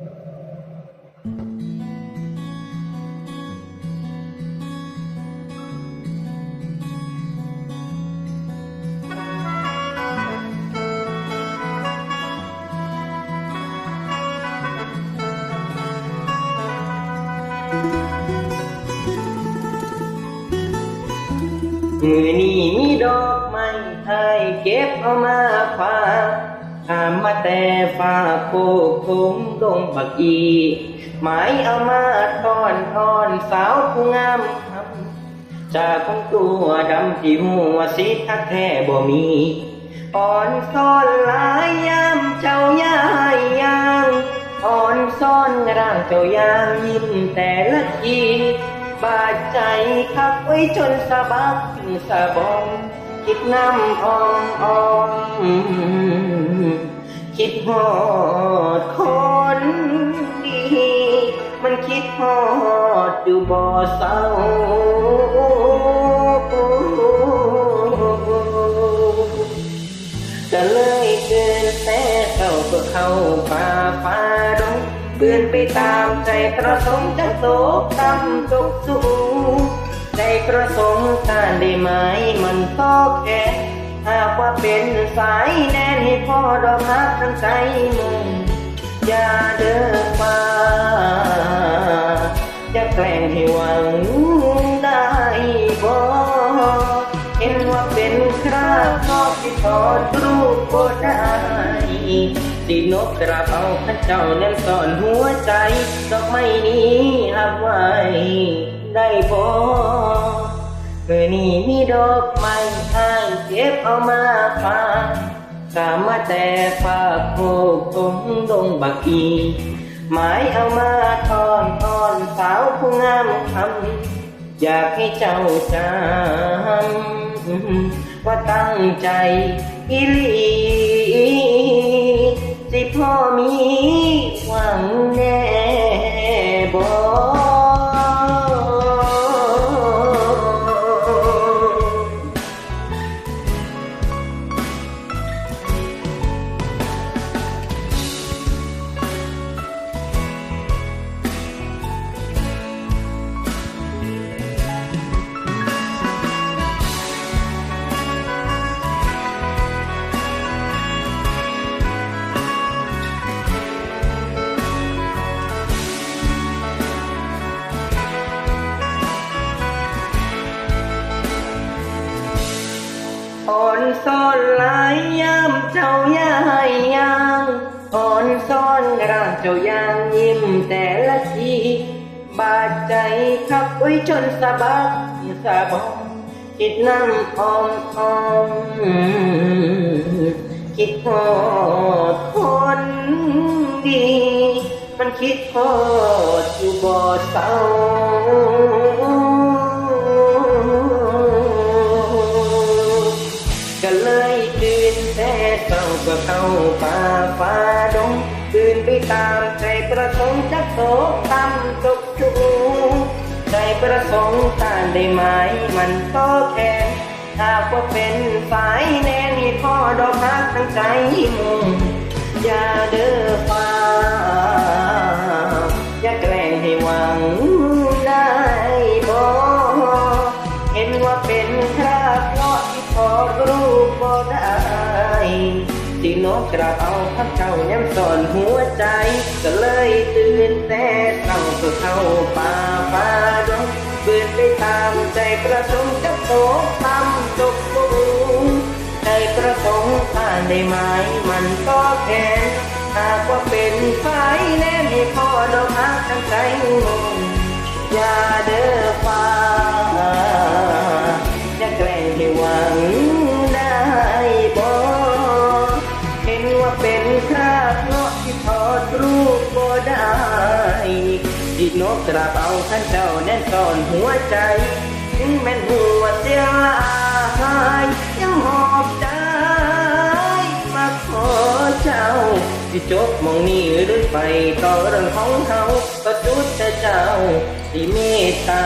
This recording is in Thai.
มือนี้มีดอกไม้ให้เก็บเอามาฝาก ถามมาแต่ฟ้าโคกคงดงบักอีหมายเอามาทอนทอนสาวผู้งามครับจากของตัวดำที่หัวสีทักแท้บ่มีอ่อนซ่อนหลายยามเจ้ายายยางอ่อนซ่อนร่างเจ้ายางยิ้มแต่ละทีบาดใจคักไว้จนสะบักสะบอง คิดน้ำอ่องอ่องคิดหอดคนดี มันคิดหอดอยู่บ่อเศร้าก็เลยเกินแต่เข้าก็เข้าป่าฟ้าดงเปื่อนไปตามใจประสงค์จะโศกตำตกสู ประสงค์การได้ไหมมันก็แค่หากว่าเป็นสายแน่นให้พ่อดอกฮักทั้งใจมึงอย่าเดินฟ้าอย่าแกล้งให้หวังได้บ่เห็นว่าเป็นคราบชอบที่ถอดรูปก็ได้สีนกกระเป๋าข้าเจ้านั้นซ่อนหัวใจ ดอกไม้นี้หักไว้ได้พ อเมื่อนี้มีดอกไม้ห้เก็บเอามาฝากสามมาแต่ฝากโคกตรงดงบักอีหมายเอามาทอนทอนสาวผู้งามคำอยากให้เจ้าจำว่าตั้งใจอีหลีสิพ่อมีหวังแน่ ซ่อนหลายยามเจ้ายายยางอ่อนซ่อนร่างเจ้ายางยิ้มแต่ละทีบาดใจขับไว้จนสะบักสะบองคิดน้ำออมออมคิดหอดคนดี มันคิดหอดอยู่บ่เศร้า นไปตามใจประสงค์จะโตตำตกจูใจประสงค์ตานได้ไหมมันก็แค่ถ้ากว่าเป็นสายแน่นี่พ่อดอกฮักทั้งใจมึงอย่าเด้อฟ้า ที่นกกระเอาพักเจ้าย้ำสอนหัวใจ ก็เลยตื่นแต่เศร้าเพื่อเข้าป่าฟ้าดงเบื่อไปตามใจประสงค์จะโตทำตกปูใจประสงค์ผ่านได้ไหมมันก็แค่หากว่าเป็นฝ่ายแน่ให้พ่อดอกฮักทั้งใจมึงอย่า นกกระเป๋าขันเจ้าแน่นซ่อนหัวใจถึงแม่นหัวเสียงลายยังหอบใจมาขอเจ้าที่จบมองนี้หรือไปต่อเรื่องของเขาก็จุดแต่เจ้าที่เมตตา